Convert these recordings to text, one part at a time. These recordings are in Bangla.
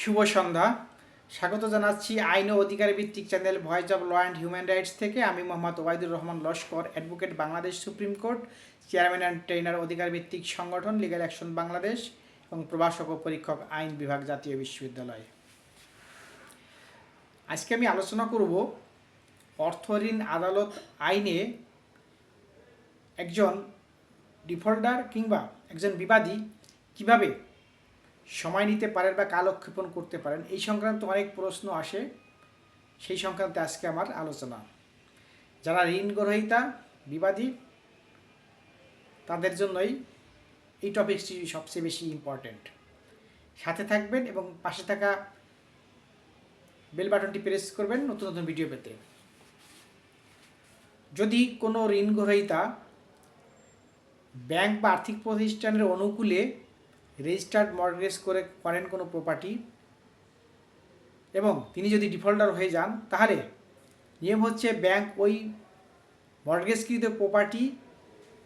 শুভ সন্ধ্যা। স্বাগত জানাচ্ছি আইন ও অধিকার ভিত্তিক channel voice of law and human rights থেকে। আমি Mohammad Obaidur Rahman Laskar, advocate Bangladesh supreme court, chairman and trainer অধিকার ভিত্তিক সংগঠন, লিগাল অ্যাকশন বাংলাদেশ এবং প্রভাষক ও পরীক্ষক আইন বিভাগ জাতীয় বিশ্ববিদ্যালয়। আজকে আমি আলোচনা করব অর্থঋণ আদালত আইনে একজন ডিফল্টার কিংবা একজন বিবাদী কীভাবে সময় নিতে পারেন বা কালক্ষেপণ করতে পারেন, এই সংক্রান্ত অনেক প্রশ্ন আসে। সেই সংক্রান্তে আজকে আমার আলোচনা। যারা ঋণ গ্রহীতা, বিবাদী, তাদের জন্যই এই টপিকটি সবচেয়ে বেশি ইম্পর্ট্যান্ট সাথে থাকবেন এবং পাশে থাকা বেল বাটনটি প্রেস করবেন নতুন নতুন ভিডিও পেতে। যদি কোনো ঋণ গ্রহীতা ব্যাংক বা আর্থিক প্রতিষ্ঠানের অনুকূলে রেজিস্টার্ড মর্গেজ করে করেন কোনো প্রপার্টি এবং তিনি যদি ডিফল্টার হয়ে যান, তাহলে নিয়ম হচ্ছে ব্যাংক ওই মর্গেজকৃত প্রপার্টি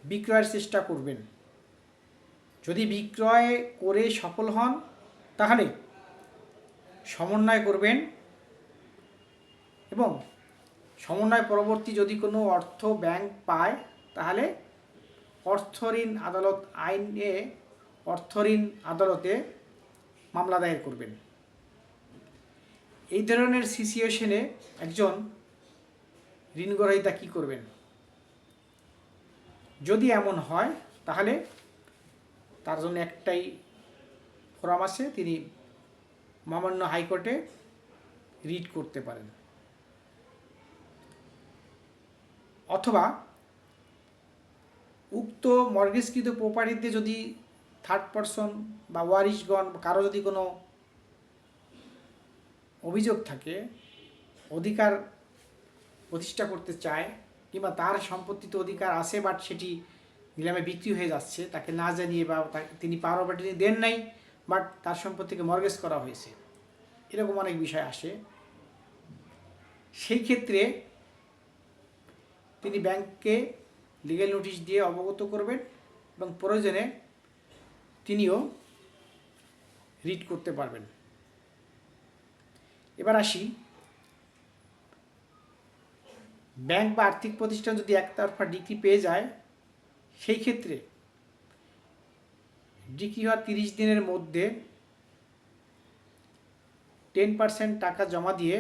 বিক্রয়ের চেষ্টা করবেন। যদি বিক্রয় করে সফল হন, তাহলে সমন্বয় করবেন এবং সমন্বয় পরবর্তী যদি কোনো অর্থ ব্যাংক পায়, তাহলে অর্থঋণ আদালত আইনে অর্থঋণ আদালতে মামলা দায়ের করবেন। এই ধরনের সিচুয়েশনে একজন ঋণ গ্রহীতা কী করবেন? যদি এমন হয়, তাহলে তার জন্য একটাই ফোরাম আছে, তিনি মহামান্য হাইকোর্টে রিট করতে পারেন। অথবা উক্ত মর্গেজকৃত প্রপার্টিতে যদি থার্ড পারসন বা ওয়ারিশগণ কারও যদি কোনো অভিযোগ থাকে, অধিকার প্রতিষ্ঠা করতে চায় কিংবা তার সম্পত্তিতে অধিকার আছে বাট সেটি নিলামে বিক্রি হয়ে যাচ্ছে, তাকে না জানিয়ে বা তিনি পাওয়ার বাটি দেন নাই বাট তার সম্পত্তিকে মর্গেজ করা হয়েছে। এরকম অনেক বিষয় আসে। সেই ক্ষেত্রে তিনি ব্যাংককে লিগেল নোটিশ দিয়ে অবগত করবেন এবং প্রয়োজনে তিনিও রিড করতে পারবেন। এবার আসি। ব্যাংক বা আর্থিক প্রতিষ্ঠান যদি একতরফা ডিগ্রি পেয়ে যায়, সেই ক্ষেত্রে ডিগ্রি হওয়ার তিরিশ দিনের মধ্যে টেন পার্সেন্ট টাকা জমা দিয়ে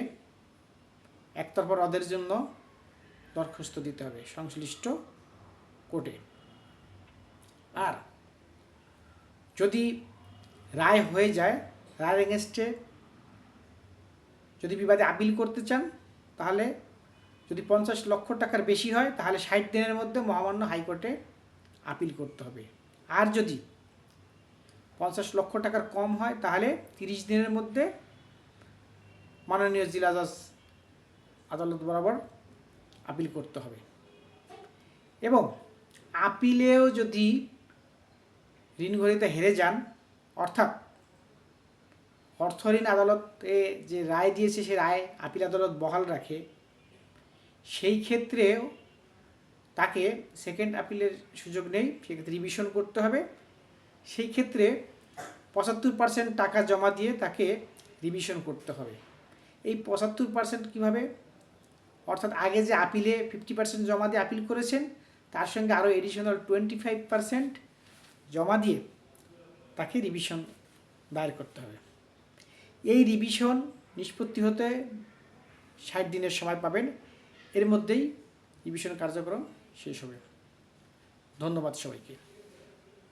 একতরফা রদের জন্য দরখাস্ত দিতে হবে সংশ্লিষ্ট কোর্টে। আর যদি রায় হয়ে যায়, রায়ের এগেনস্টে যদি বিবাদে আপিল করতে চান, তাহলে যদি পঞ্চাশ লক্ষ টাকার বেশি হয়, তাহলে ষাট দিনের মধ্যে মহামান্য হাইকোর্টে আপিল করতে হবে। আর যদি পঞ্চাশ লক্ষ টাকার কম হয়, তাহলে তিরিশ দিনের মধ্যে মাননীয় জেলা জজ আদালত বরাবর আপিল করতে হবে। এবং আপিলেও যদি ঋণ গ্রহীতা হেরে যান। অর্থাৎ অর্থঋণ আদালতে যে রায় দিয়েছে সে রায় আপিল আদালত বহাল রাখে। সেই ক্ষেত্রেও তাকে সেকেন্ড আপিলের সুযোগ নেই, সেক্ষেত্রে রিভিশন করতে হবে। সেই ক্ষেত্রে পঁচাত্তর পার্সেন্ট টাকা জমা দিয়ে তাকে রিভিশন করতে হবে। এই পঁচাত্তর পার্সেন্ট কীভাবে? অর্থাৎ আগে যে আপিলে ফিফটি পার্সেন্ট জমা দিয়ে আপিল করেছেন, তার সঙ্গে আরও এডিশনাল টোয়েন্টি ফাইভ পার্সেন্ট জমা দিয়ে তাকে রিভিশন দায়ের করতে হবে। এই রিভিশন নিষ্পত্তি হতে ষাট দিনের সময় পাবেন। এর মধ্যেই রিভিশন কার্যক্রম শেষ হবে। ধন্যবাদ সবাইকে।